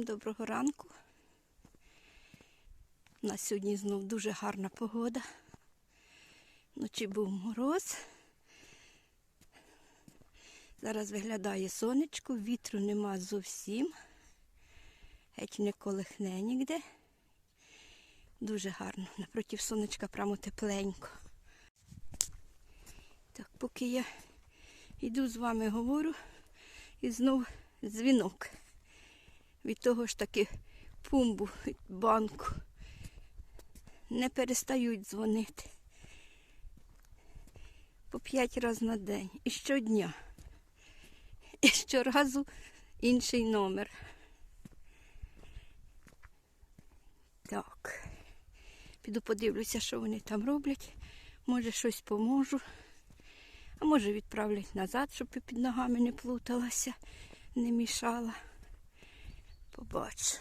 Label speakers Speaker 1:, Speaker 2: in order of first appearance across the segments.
Speaker 1: Всім доброго ранку. У нас сьогодні знов дуже гарна погода. Вночі був мороз. Зараз виглядає сонечко, вітру нема зовсім. Геть не колихне ніде. Дуже гарно. Напроти сонечка прямо тепленько. Так, поки я йду з вами говорю, і знов дзвінок. Від того ж таки пумбу банку. Не перестають дзвонити. По п'ять разів на день. І щодня. І щоразу інший номер. Так. Піду подивлюся, що вони там роблять. Може щось поможу. А може відправлять назад, щоб під ногами не плуталася, не мішала. Побачу.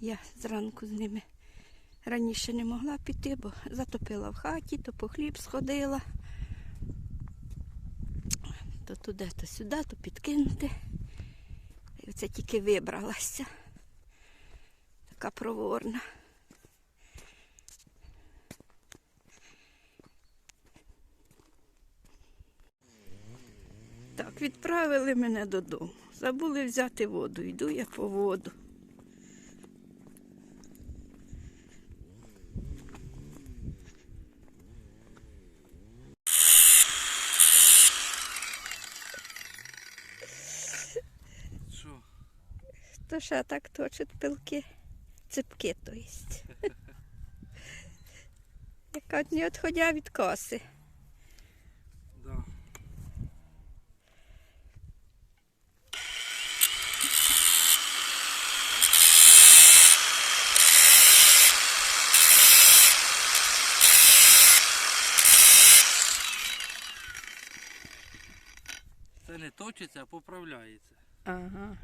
Speaker 1: Я зранку з ними раніше не могла піти, бо затопила в хаті, то по хліб сходила. То туди, то сюди, то підкинути. І оце тільки вибралася. Така проворна. Так, відправили мене додому. Забули взяти воду. Йду я по воду.
Speaker 2: Що?
Speaker 1: То ще так точить пилки. Ципки, то єсть. Яка не відходя від коси.
Speaker 2: Це не точиться, а поправляється.
Speaker 1: Ага.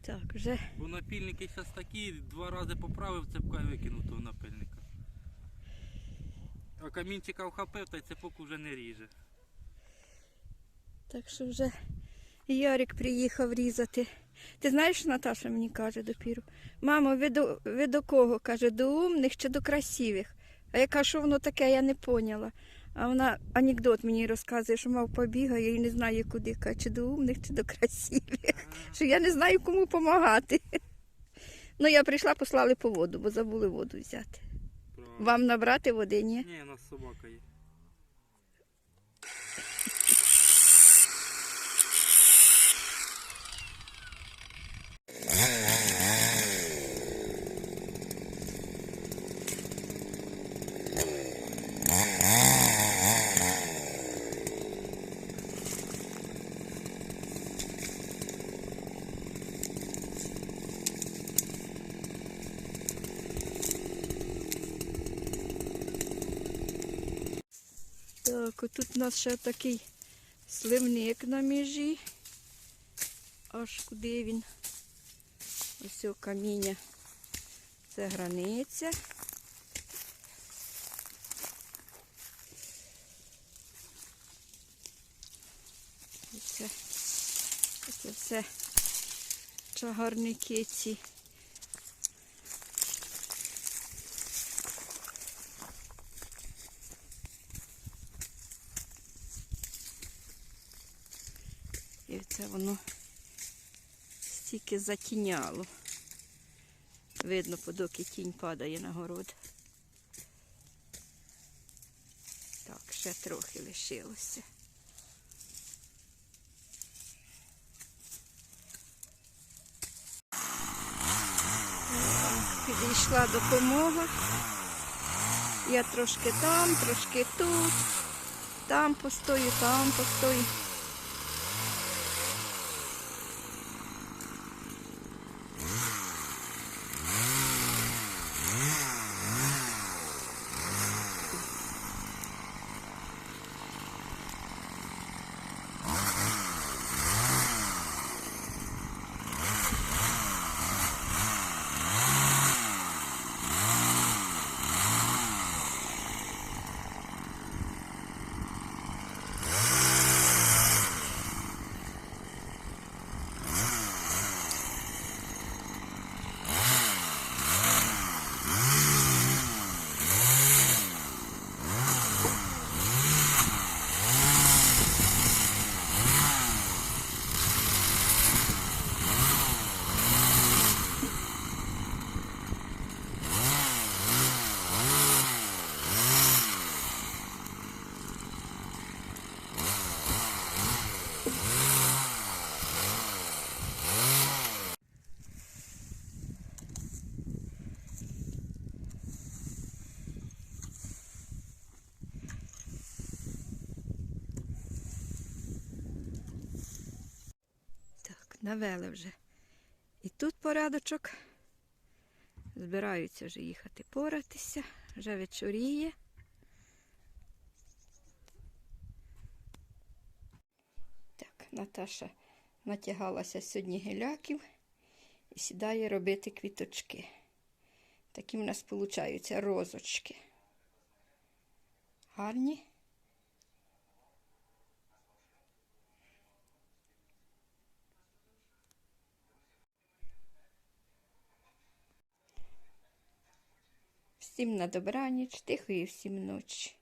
Speaker 1: Так, вже
Speaker 2: Бо напільники зараз такі, два рази поправив цепка і викинув того напильника. А камінчика вхопив, та й цепок уже не ріже.
Speaker 1: Так що вже Ярик приїхав різати. Ти знаєш, що Наташа мені каже допіру? Мамо, ви до, ви до кого? каже, до умних чи до красивих? А я кажу, що воно таке, я не поняла. А вона анекдот мені розказує, що мав побігає і не знає куди. Каже, чи до умних, чи до красивих. Що я не знаю, кому допомагати. Ну, я прийшла, послали по воду, бо забули воду взяти.
Speaker 2: Правильно.
Speaker 1: Вам набрати води, ні?
Speaker 2: Ні, у нас собака є.
Speaker 1: Так, отут у нас ще такий сливник на межі. Аж куди він? Ось каміння. Це границя. І Це, це все чагарники ці. Це воно стільки затіняло. Видно, подоки тінь падає на город. Так, ще трохи лишилося. Підійшла допомога. Я трошки там, трошки тут, там постою, там постою. Навели вже. І тут порядочок. Збираються вже їхати поратися, вже вечоріє. Так, Наташа натягалася сьогодні геляків і сідає робити квіточки. Такі в нас получаються розочки. Гарні. Всім на добраніч, тихої всім ночі.